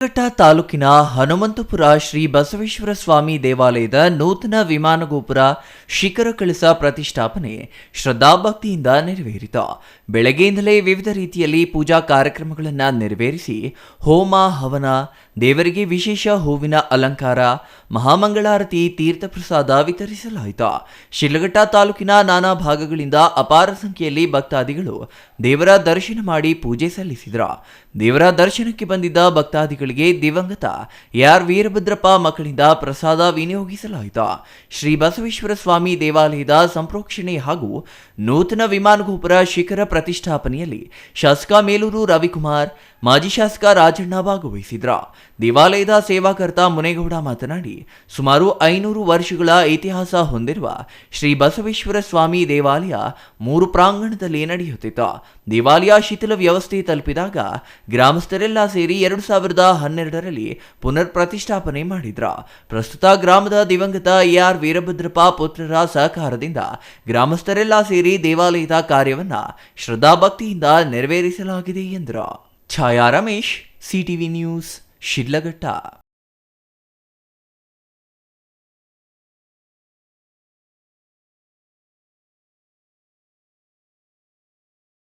ಘಟ್ಟ ತಾಲೂಕಿನ ಹನುಮಂತಪುರ ಶ್ರೀ ಬಸವೇಶ್ವರ ಸ್ವಾಮಿ ದೇವಾಲಯದ ನೂತನ ವಿಮಾನ ಗೋಪುರ ಶಿಖರ ಕಳಸ ಪ್ರತಿಷ್ಠಾಪನೆ ಶ್ರದ್ಧಾಭಕ್ತಿಯಿಂದ ನೆರವೇರಿತು. ಬೆಳಗ್ಗೆಯಿಂದಲೇ ವಿವಿಧ ರೀತಿಯಲ್ಲಿ ಪೂಜಾ ಕಾರ್ಯಕ್ರಮಗಳನ್ನು ನೆರವೇರಿಸಿ ಹೋಮ, ಹವನ, ದೇವರಿಗೆ ವಿಶೇಷ ಹೂವಿನ ಅಲಂಕಾರ, ಮಹಾಮಂಗಳಾರತಿ ತೀರ್ಥ ಪ್ರಸಾದ ವಿತರಿಸಲಾಯಿತು. ಶಿಲಘಟ್ಟ ತಾಲೂಕಿನ ನಾನಾ ಭಾಗಗಳಿಂದ ಅಪಾರ ಸಂಖ್ಯೆಯಲ್ಲಿ ಭಕ್ತಾದಿಗಳು ದೇವರ ದರ್ಶನ ಮಾಡಿ ಪೂಜೆ ಸಲ್ಲಿಸಿದರು. ದೇವರ ದರ್ಶನಕ್ಕೆ ಬಂದಿದ್ದ ಭಕ್ತಾದಿಗಳಿಗೆ ದಿವಂಗತ. ಯಾರ್ ವೀರಭದ್ರಪ್ಪ ಮಕ್ಕಳಿಂದ ಪ್ರಸಾದ ವಿನಿಯೋಗಿಸಲಾಯಿತು? ಶ್ರೀ ಬಸವೇಶ್ವರ ಸ್ವಾಮಿ ದೇವಾಲಯದ ಸಂಪ್ರೋಕ್ಷಣೆ ಹಾಗೂ ನೂತನ ವಿಮಾನ ಗೋಪುರ ಶಿಖರ ಪ್ರತಿಷ್ಠಾಪನೆಯಲ್ಲಿ ಶಾಸಕ ಮೇಲೂರು ರವಿಕುಮಾರ್ ಮಾಜಿ ಶಾಸಕ ರಾಜಣ್ಣ ಭಾಗವಹಿಸಿದ್ರ. ದೇವಾಲಯದ ಸೇವಾಕರ್ತ ಮುನೇಗೌಡ ಮಾತನಾಡಿ, ಸುಮಾರು ಐನೂರು ವರ್ಷಗಳ ಇತಿಹಾಸ ಹೊಂದಿರುವ ಶ್ರೀ ಬಸವೇಶ್ವರ ಸ್ವಾಮಿ ದೇವಾಲಯ ಮೂರು ಪ್ರಾಂಗಣದಲ್ಲಿ ನಡೆಯುತ್ತಿತ್ತು. ದೇವಾಲಯ ಶಿಥಿಲ ವ್ಯವಸ್ಥೆ ತಲುಪಿದಾಗ ಗ್ರಾಮಸ್ಥರೆಲ್ಲ ಸೇರಿ ಎರಡು ಸಾವಿರದ ಹನ್ನೆರಡರಲ್ಲಿ ಪುನರ್ ಪ್ರತಿಷ್ಠಾಪನೆ ಮಾಡಿದ್ರ. ಪ್ರಸ್ತುತ ಗ್ರಾಮದ ದಿವಂಗತ ಎ ಆರ್ ವೀರಭದ್ರಪ್ಪ ಪುತ್ರರ ಸಹಕಾರದಿಂದ ಗ್ರಾಮಸ್ಥರೆಲ್ಲ ಸೇರಿ ದೇವಾಲಯದ ಕಾರ್ಯವನ್ನು ಶ್ರದ್ಧಾಭಕ್ತಿಯಿಂದ ನೆರವೇರಿಸಲಾಗಿದೆ ಎಂದರು. छाया Ramesh C T V news Shilagatta